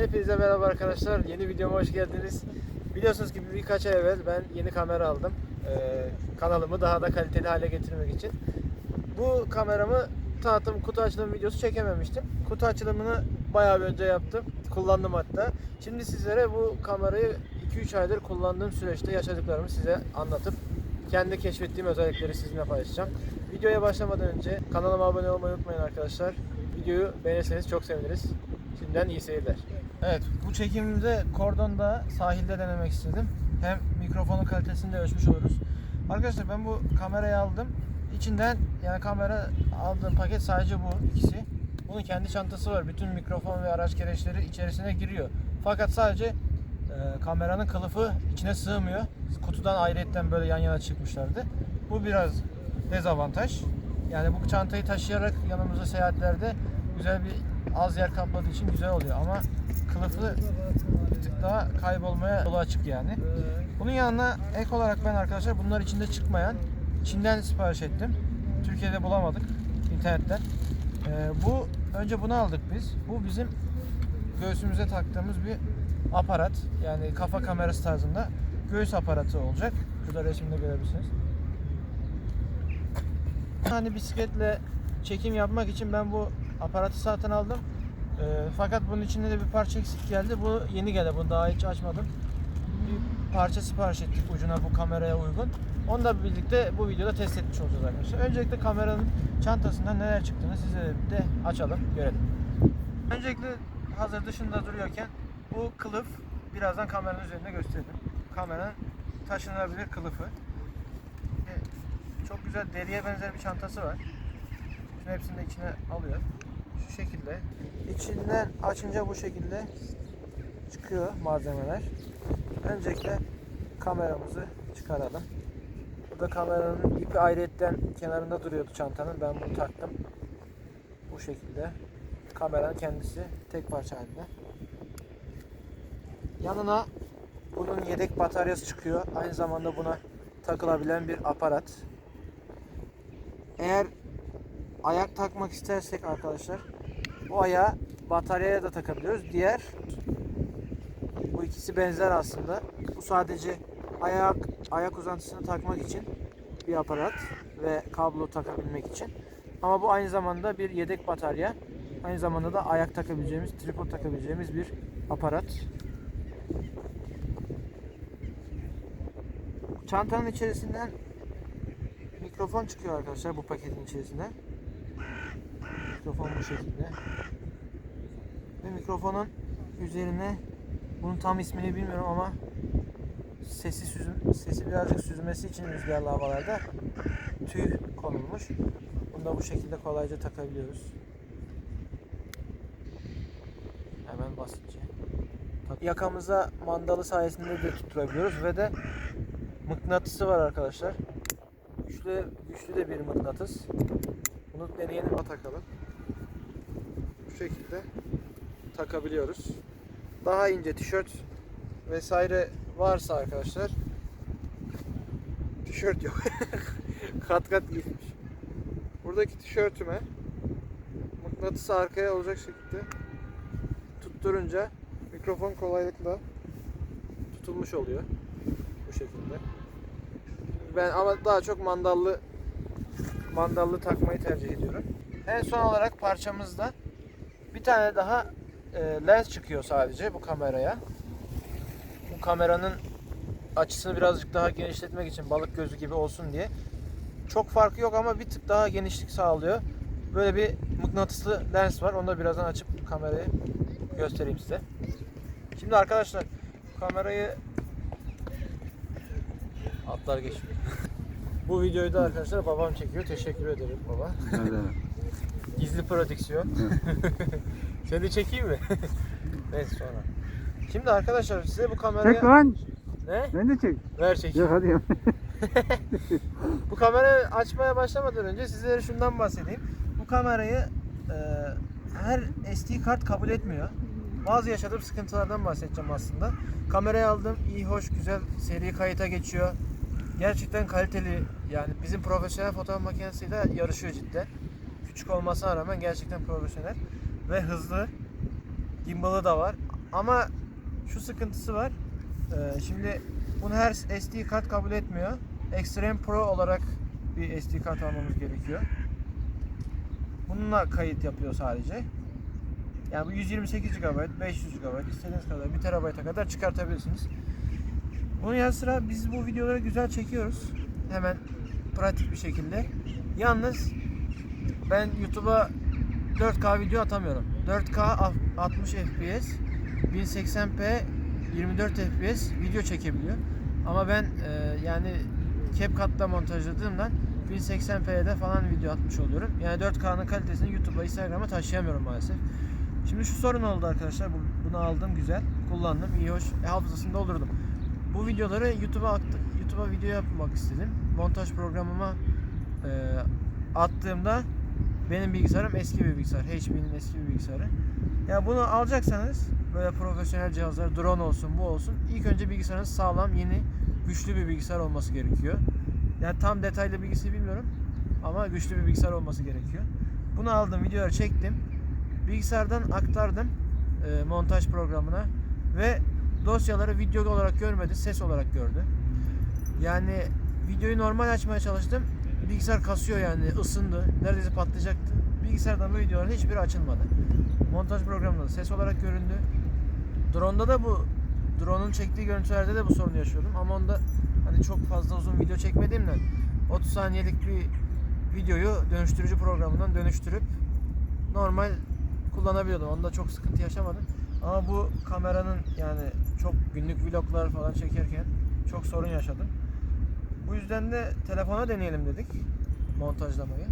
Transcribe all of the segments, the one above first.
Hepinize merhaba arkadaşlar. Yeni videoma hoş geldiniz. Biliyorsunuz ki birkaç ay evvel ben yeni kamera aldım. Ee, kanalımı daha da kaliteli hale getirmek için. Bu kameramı tanıtım kutu açılım videosu çekememiştim. Kutu açılımını bayağı bir önce yaptım. Kullandım hatta. Şimdi sizlere bu kamerayı 2-3 aydır kullandığım süreçte yaşadıklarımı size anlatıp kendi keşfettiğim özellikleri sizinle paylaşacağım. Videoya başlamadan önce kanalıma abone olmayı unutmayın arkadaşlar. Videoyu beğenirseniz çok seviniriz. Şimdiden iyi seyirler. Evet, bu çekimimde kordonda sahilde denemek istedim. Hem mikrofonun kalitesini de ölçmüş oluruz. Arkadaşlar ben bu kamerayı aldım. İçinden yani kamera aldığım paket sadece bu ikisi. Bunun kendi çantası var. Bütün mikrofon ve araç gereçleri içerisine giriyor. Fakat sadece e, kameranın kılıfı içine sığmıyor. Kutudan ayrıyetten böyle yan yana çıkmışlardı. Bu biraz dezavantaj. Yani bu çantayı taşıyarak yanımızda seyahatlerde güzel bir az yer kapladığı için güzel oluyor ama kılıfı bir tık daha kaybolmaya yolu açık yani. Bunun yanına ek olarak ben arkadaşlar bunlar içinde çıkmayan Çin'den sipariş ettim. Türkiye'de bulamadık internetten. Ee, bu önce bunu aldık biz. Bu bizim göğsümüze taktığımız bir aparat. Yani kafa kamerası tarzında göğüs aparatı olacak. Şurada resimde görebilirsiniz. Hani bisikletle çekim yapmak için ben bu aparatı satın aldım. Ee, fakat bunun içinde de bir parça eksik geldi. Bu yeni geldi. Bunu daha hiç açmadım. Bir parça sipariş ettik ucuna bu kameraya uygun. Onu da birlikte bu videoda test etmiş olacağız arkadaşlar. Öncelikle kameranın çantasından neler çıktığını size de açalım, görelim. Öncelikle hazır dışında duruyorken bu kılıf birazdan kameranın üzerinde gösterdim. Kameranın taşınabilir kılıfı. Çok güzel deriye benzer bir çantası var. Bütün hepsini de içine alıyor. Şekilde. İçinden açınca bu şekilde çıkıyor malzemeler. Öncelikle kameramızı çıkaralım. Burada kameranın ipi ayrıyetten kenarında duruyordu çantanın. Ben bunu taktım. Bu şekilde. Kameranın kendisi tek parça halinde. Yanına bunun yedek bataryası çıkıyor. Aynı zamanda buna takılabilen bir aparat. Eğer ayak takmak istersek arkadaşlar bu ayağı bataryaya da takabiliyoruz. Diğer bu ikisi benzer aslında. Bu sadece ayak ayak uzantısını takmak için bir aparat ve kablo takabilmek için. Ama bu aynı zamanda bir yedek batarya. Aynı zamanda da ayak takabileceğimiz, tripod takabileceğimiz bir aparat. Çantanın içerisinden mikrofon çıkıyor arkadaşlar bu paketin içerisinden. Mikrofon bu şekilde. Ve mikrofonun üzerine bunun tam ismini bilmiyorum ama sesi süzüm, sesi birazcık süzmesi için rüzgarlı havalarda tüy konulmuş. Bunu da bu şekilde kolayca takabiliyoruz. Hemen basitçe. Yakamıza mandalı sayesinde de tutturabiliyoruz ve de mıknatısı var arkadaşlar. Güçlü, güçlü de bir mıknatıs. Bunu deneyelim takalım. Şekilde takabiliyoruz. Daha ince tişört vesaire varsa arkadaşlar tişört yok. kat kat giymiş. Buradaki tişörtüme mıknatısı arkaya olacak şekilde tutturunca mikrofon kolaylıkla tutulmuş oluyor. Bu şekilde. Ben ama daha çok mandallı mandallı takmayı tercih ediyorum. En son olarak parçamızda bir tane daha e, lens çıkıyor sadece bu kameraya. Bu kameranın açısını birazcık daha genişletmek için balık gözü gibi olsun diye. Çok farkı yok ama bir tık daha genişlik sağlıyor. Böyle bir mıknatıslı lens var. Onu da birazdan açıp kamerayı göstereyim size. Şimdi arkadaşlar kamerayı atlar geçiyor. Bu videoyu da arkadaşlar babam çekiyor. Teşekkür ederim baba. Gizli prodüksiyon. Seni çekeyim mi? Neyse sonra. Şimdi arkadaşlar size bu kamerayı... Çek lan. Ne? Ben de çek. Ver çekeyim. Yok hadi ya. Bu kamerayı açmaya başlamadan önce sizlere şundan bahsedeyim. Bu kamerayı e, her SD kart kabul etmiyor. Bazı yaşadığım sıkıntılardan bahsedeceğim aslında. Kamerayı aldım, iyi hoş, güzel seri kayıta geçiyor. Gerçekten kaliteli yani bizim profesyonel fotoğraf makinesiyle yarışıyor cidden. Küçük olmasına rağmen gerçekten profesyonel ve hızlı. Gimbal'ı da var. Ama şu sıkıntısı var. Ee, şimdi bunu her SD kart kabul etmiyor. Extreme Pro olarak bir SD kart almamız gerekiyor. Bununla kayıt yapıyor sadece. Yani bu 128 GB, 500 GB, istediğiniz kadar 1 TB'a kadar çıkartabilirsiniz. Bunun yanı sıra biz bu videoları güzel çekiyoruz. Hemen pratik bir şekilde. Yalnız ben YouTube'a 4K video atamıyorum. 4K a- 60 FPS, 1080p 24 FPS video çekebiliyor. Ama ben e, yani CapCut'ta montajladığımdan 1080p'de falan video atmış oluyorum. Yani 4K'nın kalitesini YouTube'a, Instagram'a taşıyamıyorum maalesef. Şimdi şu sorun oldu arkadaşlar. Bu- Bunu aldım güzel. Kullandım. iyi hoş. E, hafızasını doldurdum. Bu videoları YouTube'a attı, YouTube'a video yapmak istedim. Montaj programıma e, attığımda benim bilgisayarım eski bir bilgisayar. HP'nin eski bir bilgisayarı. Ya bunu alacaksanız böyle profesyonel cihazlar, drone olsun, bu olsun. ilk önce bilgisayarınız sağlam, yeni, güçlü bir bilgisayar olması gerekiyor. Yani tam detaylı bilgisi bilmiyorum ama güçlü bir bilgisayar olması gerekiyor. Bunu aldım, videoları çektim. Bilgisayardan aktardım e, montaj programına ve dosyaları video olarak görmedi, ses olarak gördü. Yani videoyu normal açmaya çalıştım. Bilgisayar kasıyor yani ısındı. Neredeyse patlayacaktı. Bilgisayardan bu videoların hiçbiri açılmadı. Montaj programında da ses olarak göründü. Drone'da da bu drone'un çektiği görüntülerde de bu sorunu yaşıyordum ama onda hani çok fazla uzun video çekmediğimden 30 saniyelik bir videoyu dönüştürücü programından dönüştürüp normal kullanabiliyordum. Onda çok sıkıntı yaşamadım. Ama bu kameranın yani çok günlük vloglar falan çekerken çok sorun yaşadım. Bu yüzden de telefona deneyelim dedik montajlamayı.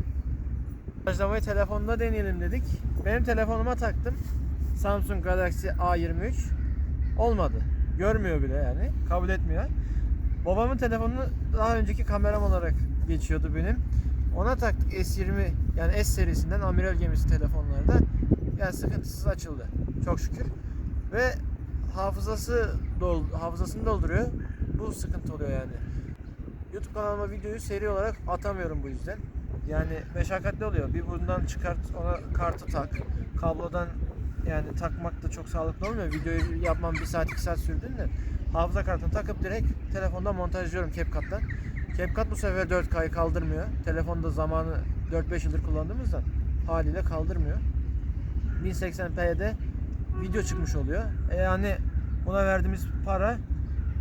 Montajlamayı telefonda deneyelim dedik. Benim telefonuma taktım. Samsung Galaxy A23. Olmadı. Görmüyor bile yani. Kabul etmiyor. Babamın telefonunu daha önceki kameram olarak geçiyordu benim. Ona taktık S20 yani S serisinden amiral gemisi telefonlarda. Yani sıkıntısız açıldı. Çok şükür. Ve hafızası dol hafızasını dolduruyor. Bu sıkıntı oluyor yani. YouTube kanalıma videoyu seri olarak atamıyorum bu yüzden. Yani meşakkatli oluyor. Bir bundan çıkart, ona kartı tak. Kablodan yani takmak da çok sağlıklı olmuyor. Videoyu yapmam bir saat iki saat sürdüğünde hafıza kartını takıp direkt telefonda montajlıyorum CapCut'tan. CapCut bu sefer 4K'yı kaldırmıyor. Telefonda zamanı 4-5 yıldır kullandığımızdan haliyle kaldırmıyor. 1080p'de video çıkmış oluyor. E yani buna verdiğimiz para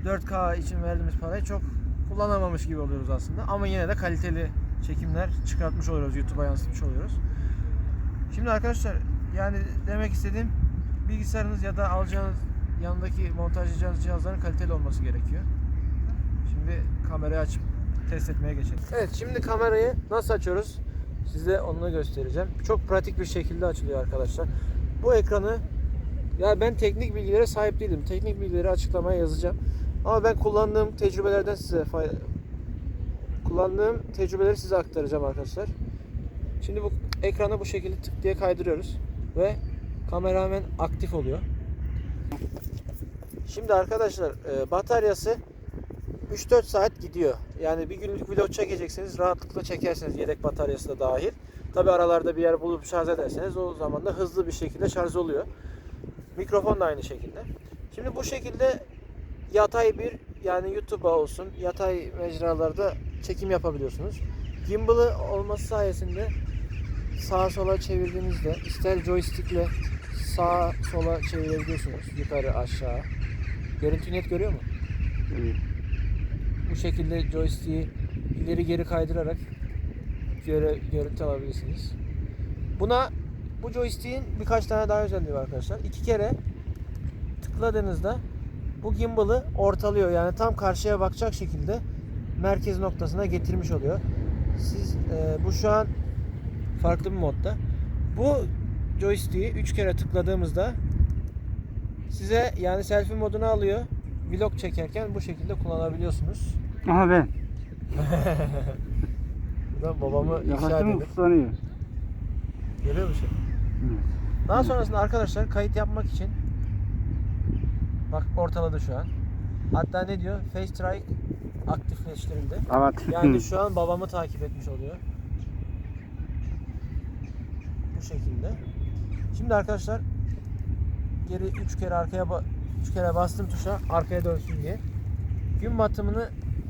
4K için verdiğimiz parayı çok kullanamamış gibi oluyoruz aslında. Ama yine de kaliteli çekimler çıkartmış oluyoruz. YouTube'a yansıtmış oluyoruz. Şimdi arkadaşlar yani demek istediğim bilgisayarınız ya da alacağınız yanındaki montajlayacağınız cihazların kaliteli olması gerekiyor. Şimdi kamerayı açıp test etmeye geçelim. Evet şimdi kamerayı nasıl açıyoruz? Size onu göstereceğim. Çok pratik bir şekilde açılıyor arkadaşlar. Bu ekranı ya ben teknik bilgilere sahip değilim. Teknik bilgileri açıklamaya yazacağım. Ama ben kullandığım tecrübelerden size fay- kullandığım tecrübeleri size aktaracağım arkadaşlar. Şimdi bu ekranı bu şekilde tık diye kaydırıyoruz ve kamera hemen aktif oluyor. Şimdi arkadaşlar e, bataryası 3-4 saat gidiyor. Yani bir günlük vlog çekeceksiniz rahatlıkla çekersiniz yedek bataryası da dahil. Tabi aralarda bir yer bulup şarj ederseniz o zaman da hızlı bir şekilde şarj oluyor. Mikrofon da aynı şekilde. Şimdi bu şekilde yatay bir yani YouTube'a olsun yatay mecralarda çekim yapabiliyorsunuz. Gimbal'ı olması sayesinde sağa sola çevirdiğinizde ister joystickle sağa sola çevirebiliyorsunuz yukarı aşağı. Görüntü net görüyor mu? Bu şekilde joystick'i ileri geri kaydırarak göre, görüntü alabilirsiniz. Buna bu joystick'in birkaç tane daha özelliği var arkadaşlar. İki kere tıkladığınızda bu gimbal'ı ortalıyor. Yani tam karşıya bakacak şekilde merkez noktasına getirmiş oluyor. Siz e, bu şu an farklı bir modda. Bu joystick'i 3 kere tıkladığımızda size yani selfie modunu alıyor. Vlog çekerken bu şekilde kullanabiliyorsunuz. Aha ben. Buradan babamı ifşa Yaklaştım edelim. ıslanıyor. Görüyor musun? Evet. Daha sonrasında arkadaşlar kayıt yapmak için bak ortaladı şu an. Hatta ne diyor? Face Strike aktifleştirildi. Evet. Yani şu an babamı takip etmiş oluyor. Bu şekilde. Şimdi arkadaşlar geri 3 kere arkaya 3 kere bastım tuşa arkaya dönsün diye. Gün batımını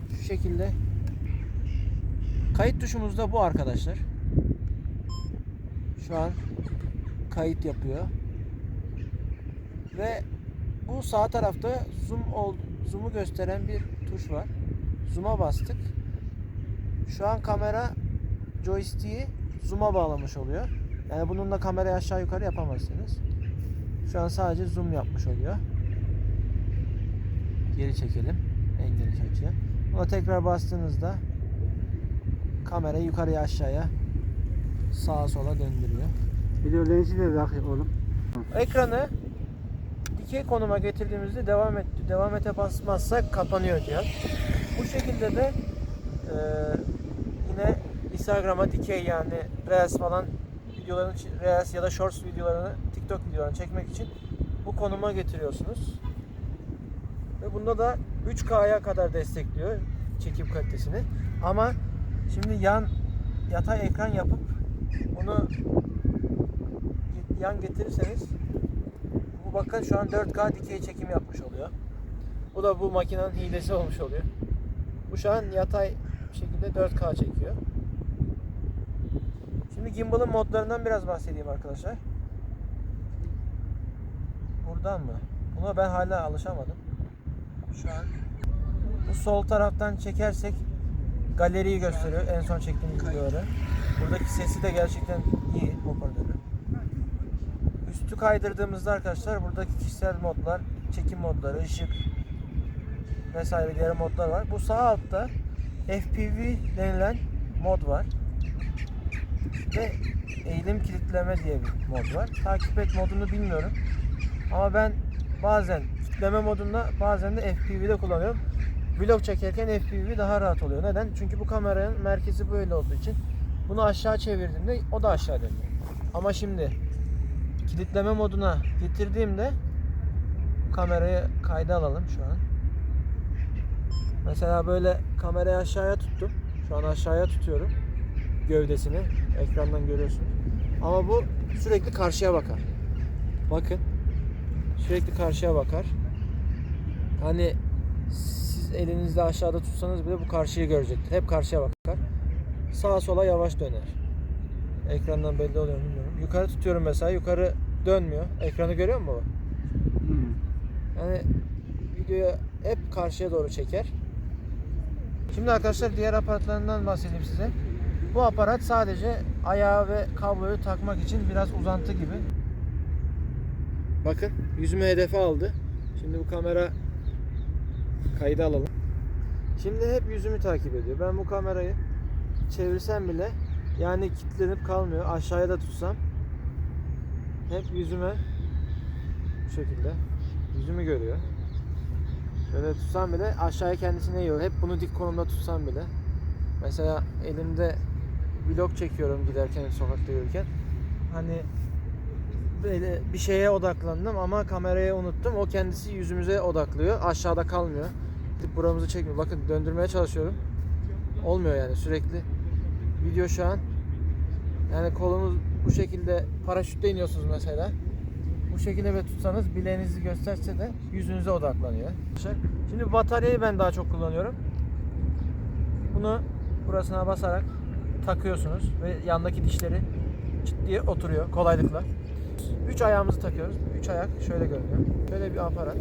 şu şekilde kayıt tuşumuz da bu arkadaşlar. Şu an kayıt yapıyor. Ve bu sağ tarafta zoom ol, zoom'u gösteren bir tuş var. Zoom'a bastık. Şu an kamera joystick'i zoom'a bağlamış oluyor. Yani bununla kamerayı aşağı yukarı yapamazsınız. Şu an sadece zoom yapmış oluyor. Geri çekelim en geniş açıya. Buna tekrar bastığınızda kamerayı yukarıya aşağıya sağa sola döndürüyor. Video lensi de bak oğlum. Ekranı dikey konuma getirdiğimizde devam et devam ete basmazsak kapanıyor cihaz. Bu şekilde de e, yine Instagram'a dikey yani Reels falan videolarını Reels ya da Shorts videolarını TikTok videolarını çekmek için bu konuma getiriyorsunuz. Ve bunda da 3K'ya kadar destekliyor çekim kalitesini. Ama şimdi yan yatay ekran yapıp bunu yan getirirseniz bakın şu an 4K dikey çekim yapmış oluyor. Bu da bu makinenin hilesi olmuş oluyor. Bu şu an yatay şekilde 4K çekiyor. Şimdi gimbal'ın modlarından biraz bahsedeyim arkadaşlar. Buradan mı? Buna ben hala alışamadım. Şu an bu sol taraftan çekersek galeriyi gösteriyor. En son çektiğim videoları. Buradaki sesi de gerçekten iyi hoparlörü. Üstü kaydırdığımızda arkadaşlar buradaki kişisel modlar, çekim modları, ışık vesaire diğer modlar var. Bu sağ altta FPV denilen mod var. Ve eğilim kilitleme diye bir mod var. Takip et modunu bilmiyorum. Ama ben bazen kilitleme modunda bazen de FPV'de kullanıyorum. Vlog çekerken FPV daha rahat oluyor. Neden? Çünkü bu kameranın merkezi böyle olduğu için bunu aşağı çevirdiğimde o da aşağı dönüyor. Ama şimdi kilitleme moduna getirdiğimde kamerayı kayda alalım şu an. Mesela böyle kamerayı aşağıya tuttum. Şu an aşağıya tutuyorum gövdesini. Ekrandan görüyorsunuz. Ama bu sürekli karşıya bakar. Bakın. Sürekli karşıya bakar. Hani siz elinizle aşağıda tutsanız bile bu karşıyı görecektir. Hep karşıya bakar. Sağa sola yavaş döner. Ekrandan belli oluyor mu. Yukarı tutuyorum mesela. Yukarı dönmüyor. Ekranı görüyor musun baba? Hı. Yani videoyu hep karşıya doğru çeker. Şimdi arkadaşlar diğer aparatlarından bahsedeyim size. Bu aparat sadece ayağı ve kabloyu takmak için biraz uzantı gibi. Bakın yüzümü hedefe aldı. Şimdi bu kamera kaydı alalım. Şimdi hep yüzümü takip ediyor. Ben bu kamerayı çevirsem bile yani kilitlenip kalmıyor. Aşağıya da tutsam hep yüzüme bu şekilde yüzümü görüyor. Şöyle tutsam bile aşağıya kendisine yiyor. Hep bunu dik konumda tutsam bile. Mesela elimde vlog çekiyorum giderken sokakta yürürken. Hani böyle bir şeye odaklandım ama kamerayı unuttum. O kendisi yüzümüze odaklıyor. Aşağıda kalmıyor. Tip buramızı çekmiyor. Bakın döndürmeye çalışıyorum. Olmuyor yani sürekli. Video şu an yani kolunuz bu şekilde paraşütle iniyorsunuz mesela. Bu şekilde ve tutsanız bileğinizi gösterse de yüzünüze odaklanıyor. Şimdi bataryayı ben daha çok kullanıyorum. Bunu burasına basarak takıyorsunuz ve yandaki dişleri çıt diye oturuyor kolaylıkla. Üç ayağımızı takıyoruz. Üç ayak şöyle görünüyor. Böyle bir aparat.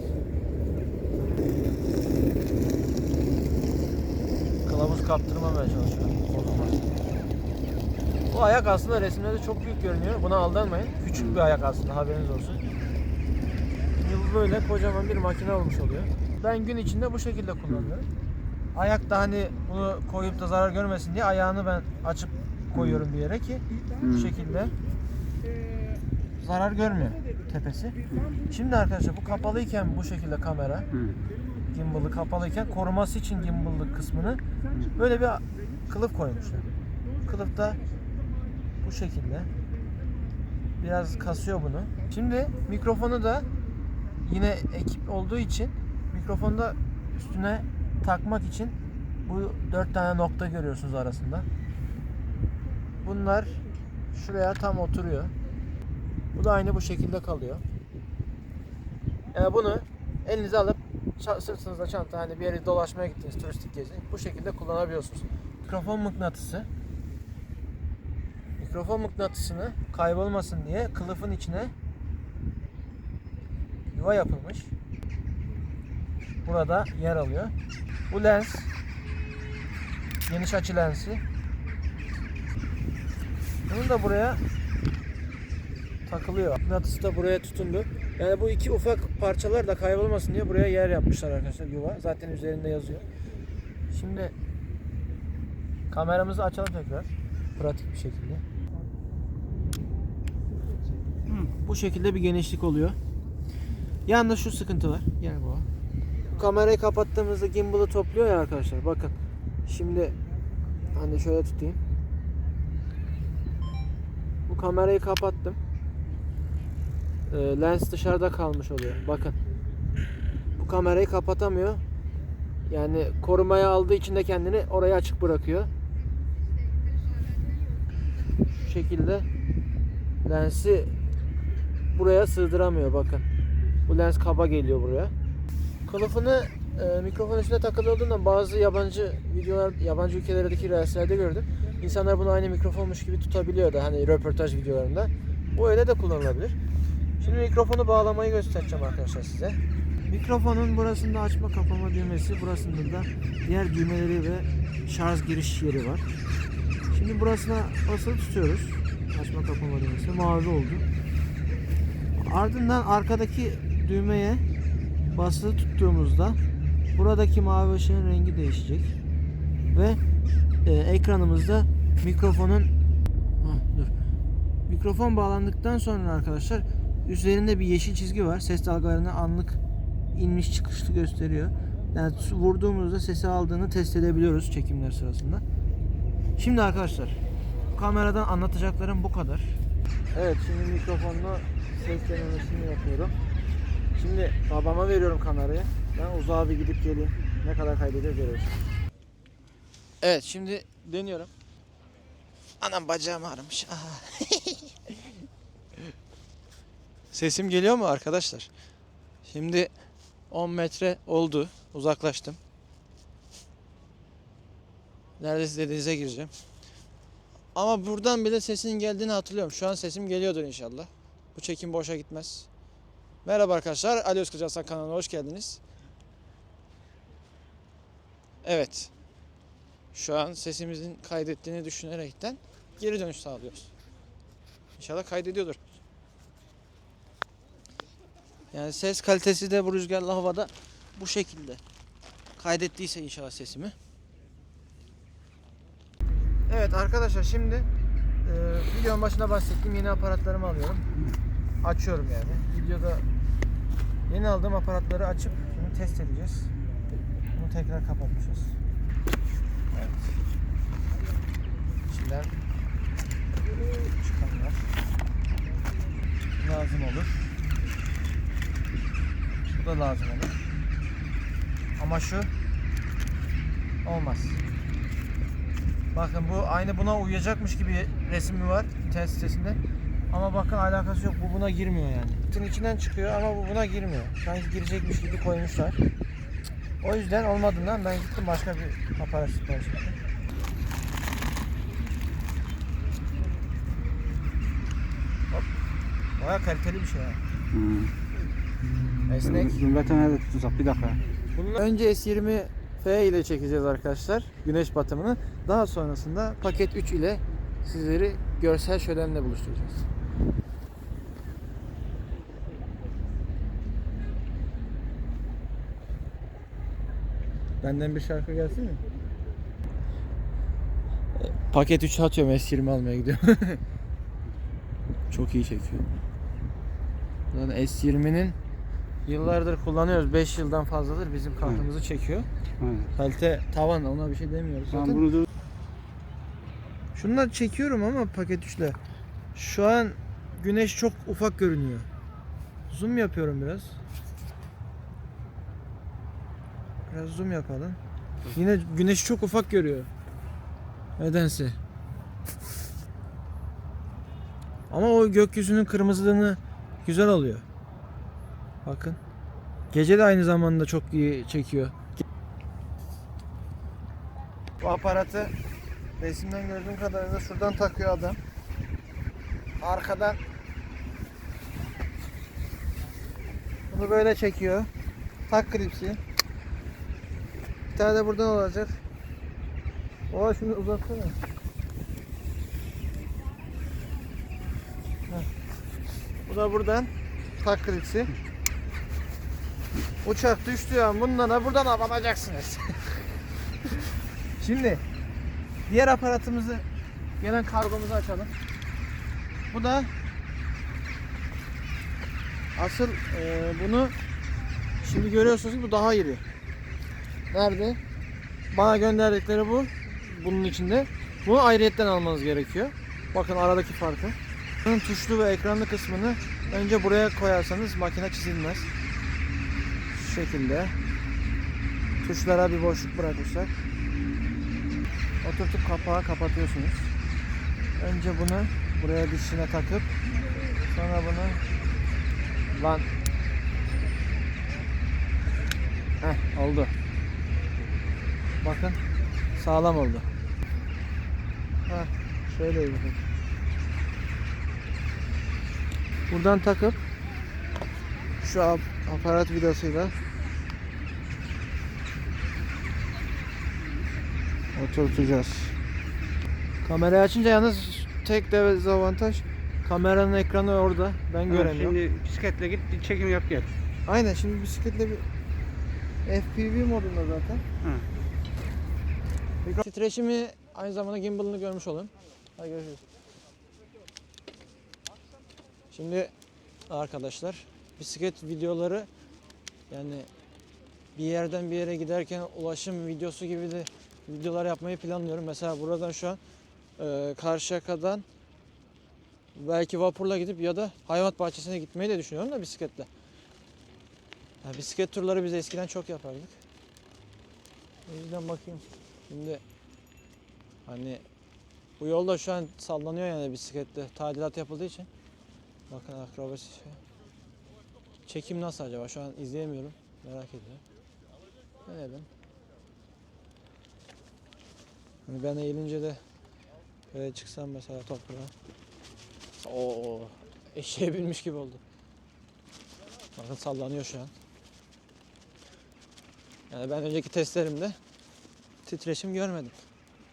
Kılavuz kaptırmamaya çalışıyor. Bozulmaz. Bu ayak aslında resimlerde çok büyük görünüyor. Buna aldanmayın. Küçük bir ayak aslında haberiniz olsun. Bu böyle kocaman bir makine olmuş oluyor. Ben gün içinde bu şekilde kullanıyorum. Ayak da hani bunu koyup da zarar görmesin diye ayağını ben açıp koyuyorum bir yere ki bu şekilde zarar görmüyor tepesi. Şimdi arkadaşlar bu kapalıyken bu şekilde kamera gimbal'ı kapalıyken koruması için gimbal'lı kısmını böyle bir kılıf koymuşlar. Kılıf da bu şekilde. Biraz kasıyor bunu. Şimdi mikrofonu da yine ekip olduğu için mikrofonu da üstüne takmak için bu dört tane nokta görüyorsunuz arasında. Bunlar şuraya tam oturuyor. Bu da aynı bu şekilde kalıyor. Yani bunu elinize alıp sırtınızda çanta hani bir yere dolaşmaya gittiniz turistik gezi bu şekilde kullanabiliyorsunuz. Mikrofon mıknatısı. Mikrofon mıknatısını kaybolmasın diye kılıfın içine yuva yapılmış. Burada yer alıyor. Bu lens geniş açı lensi. Bunun da buraya takılıyor. Mıknatısı da buraya tutundu. Yani bu iki ufak parçalar da kaybolmasın diye buraya yer yapmışlar arkadaşlar yuva. Zaten üzerinde yazıyor. Şimdi kameramızı açalım tekrar. Pratik bir şekilde. Bu şekilde bir genişlik oluyor. Yalnız şu sıkıntı var. Gel bu. Kamerayı kapattığımızda gimbal'ı topluyor ya arkadaşlar. Bakın. Şimdi hani şöyle tutayım. Bu kamerayı kapattım. Ee, lens dışarıda kalmış oluyor. Bakın. Bu kamerayı kapatamıyor. Yani korumaya aldığı için de kendini oraya açık bırakıyor. Şu şekilde lensi buraya sığdıramıyor bakın. Bu lens kaba geliyor buraya. Kılıfını e, mikrofon üstüne takılı olduğundan bazı yabancı videolar, yabancı ülkelerdeki reislerde gördüm. İnsanlar bunu aynı mikrofonmuş gibi tutabiliyor da hani röportaj videolarında. Bu öyle de kullanılabilir. Şimdi mikrofonu bağlamayı göstereceğim arkadaşlar size. Mikrofonun burasında açma kapama düğmesi, burasında da diğer düğmeleri ve şarj giriş yeri var. Şimdi burasına basılı tutuyoruz. Açma kapama düğmesi mavi oldu. Ardından arkadaki düğmeye basılı tuttuğumuzda buradaki mavi ışığın rengi değişecek. Ve e, ekranımızda mikrofonun. Mikrofon bağlandıktan sonra arkadaşlar üzerinde bir yeşil çizgi var. Ses dalgalarını anlık inmiş çıkışlı gösteriyor. Yani vurduğumuzda sesi aldığını test edebiliyoruz çekimler sırasında. Şimdi arkadaşlar kameradan anlatacaklarım bu kadar. Evet şimdi mikrofonla ses denemesini yapıyorum. Şimdi babama veriyorum kamerayı. Ben uzağa bir gidip geleyim. Ne kadar kaydediyor görürüz. Evet şimdi deniyorum. Anam bacağım ağrımış. Sesim geliyor mu arkadaşlar? Şimdi 10 metre oldu. Uzaklaştım. Neredeyse denize gireceğim. Ama buradan bile sesinin geldiğini hatırlıyorum. Şu an sesim geliyordur inşallah. Bu çekim boşa gitmez. Merhaba arkadaşlar. Ali Hasan kanalına hoş geldiniz. Evet. Şu an sesimizin kaydettiğini düşünerekten geri dönüş sağlıyoruz. İnşallah kaydediyordur. Yani ses kalitesi de bu rüzgarlı havada bu şekilde. Kaydettiyse inşallah sesimi. Evet arkadaşlar şimdi e, videonun başında bahsettiğim yeni aparatlarımı alıyorum. Açıyorum yani. Videoda yeni aldığım aparatları açıp şimdi test edeceğiz. Bunu tekrar kapatmışız. Evet. İçinden çıkanlar lazım olur. Bu da lazım olur. Ama şu olmaz. Bakın bu aynı buna uyacakmış gibi resmi var internet sitesinde. Ama bakın alakası yok. Bu buna girmiyor yani. Kutunun içinden çıkıyor ama bu buna girmiyor. Sanki girecekmiş gibi koymuşlar. O yüzden olmadığından ben gittim başka bir aparat sipariş ettim. Hop. Baya kaliteli bir şey ya. Hmm. Esnek. Zümrüt'e nerede tutsak bir dakika. Bunun önce S20 F ile çekeceğiz arkadaşlar güneş batımını. Daha sonrasında paket 3 ile sizleri görsel şölenle buluşturacağız. Benden bir şarkı gelsin mi? Paket 3 atıyorum S20 almaya gidiyorum. Çok iyi çekiyor. Zaten S20'nin yıllardır kullanıyoruz. 5 yıldan fazladır bizim kahrımızı çekiyor. Aynen. Kalite tavan ona bir şey demiyoruz zaten. bunu da Şunlar çekiyorum ama paket 3'le. Şu an güneş çok ufak görünüyor. Zoom yapıyorum biraz. Biraz zoom yapalım. Yine güneş çok ufak görüyor. Nedense. Ama o gökyüzünün kırmızılığını güzel alıyor. Bakın. Gece de aynı zamanda çok iyi çekiyor. Bu aparatı resimden gördüğüm kadarıyla şuradan takıyor adam. Arkadan bunu böyle çekiyor. Tak klipsi. Bir tane de buradan olacak. Oha şunu uzatsana. Bu da buradan tak klipsi. Uçak düştüğü an bundan da buradan abanacaksınız. Şimdi diğer aparatımızı gelen kargomuzu açalım. Bu da asıl e, bunu şimdi görüyorsunuz ki bu daha iri. Nerede? Bana gönderdikleri bu. Bunun içinde. Bunu ayrıyetten almanız gerekiyor. Bakın aradaki farkı. Bunun tuşlu ve ekranlı kısmını önce buraya koyarsanız makine çizilmez. Şu şekilde. Tuşlara bir boşluk bırakmışlar. Oturtup kapağı kapatıyorsunuz. Önce bunu buraya dişine takıp sonra bunu lan Heh, oldu. Bakın sağlam oldu. Heh, şöyle bakın. Buradan takıp şu ap- aparat vidasıyla oturtacağız. Kamerayı açınca yalnız tek dezavantaj kameranın ekranı orada. Ben göremiyorum. Şimdi bisikletle git bir çekim yap gel. Aynen şimdi bisikletle bir FPV modunda zaten. Hı. Titreşimi aynı zamanda gimbal'ını görmüş olun. Hadi görüşürüz. Şimdi arkadaşlar bisiklet videoları yani bir yerden bir yere giderken ulaşım videosu gibi de videolar yapmayı planlıyorum. Mesela buradan şu an e, Karşıyaka'dan belki vapurla gidip ya da hayvanat bahçesine gitmeyi de düşünüyorum da bisikletle. Ya bisiklet turları biz eskiden çok yapardık. O yüzden bakayım. Şimdi hani bu yolda şu an sallanıyor yani bisikletle tadilat yapıldığı için. Bakın akrobasi şey. Çekim nasıl acaba? Şu an izleyemiyorum. Merak ediyorum. Denedim. Hani ben eğilince de böyle çıksam mesela toprağa. Oo, eşeğe binmiş gibi oldu. Bakın sallanıyor şu an. Yani ben önceki testlerimde titreşim görmedim.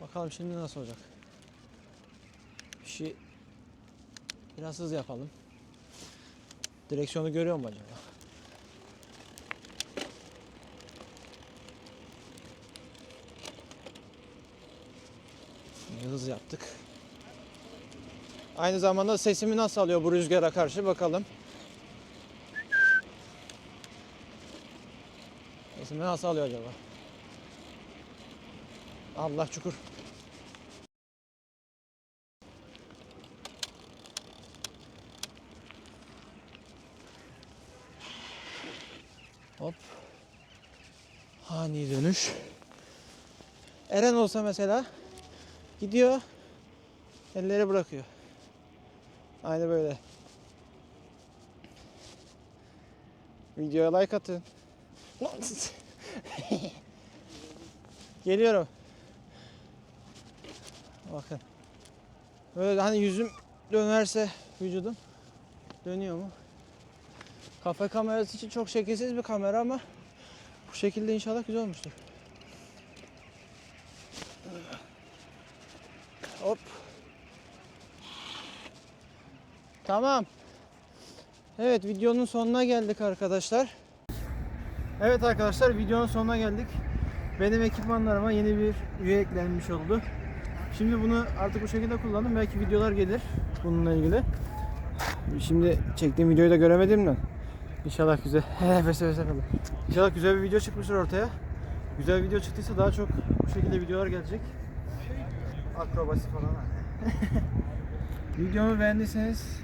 Bakalım şimdi nasıl olacak. İşi biraz hız yapalım. Direksiyonu görüyor mu acaba? Şimdi hız yaptık. Aynı zamanda sesimi nasıl alıyor bu rüzgara karşı bakalım. Sesimi nasıl alıyor acaba? Allah çukur. Hop. Ani dönüş. Eren olsa mesela gidiyor elleri bırakıyor. Aynı böyle. Videoya like atın. Geliyorum. Bakın. Böyle hani yüzüm dönerse vücudum dönüyor mu? Kafa kamerası için çok şekilsiz bir kamera ama bu şekilde inşallah güzel olmuştur. Hop. Tamam. Evet videonun sonuna geldik arkadaşlar. Evet arkadaşlar videonun sonuna geldik. Benim ekipmanlarıma yeni bir üye eklenmiş oldu. Şimdi bunu artık bu şekilde kullandım. Belki videolar gelir bununla ilgili. Şimdi çektiğim videoyu da göremediğimden. İnşallah güzel. Nefes nefese kaldı. İnşallah güzel bir video çıkmıştır ortaya. Güzel video çıktıysa daha çok bu şekilde videolar gelecek. Akrobasi falan. Videomu beğendiyseniz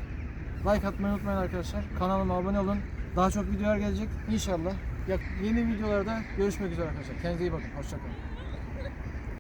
like atmayı unutmayın arkadaşlar. Kanalıma abone olun. Daha çok videolar gelecek inşallah. Yeni videolarda görüşmek üzere arkadaşlar. Kendinize iyi bakın. Hoşçakalın.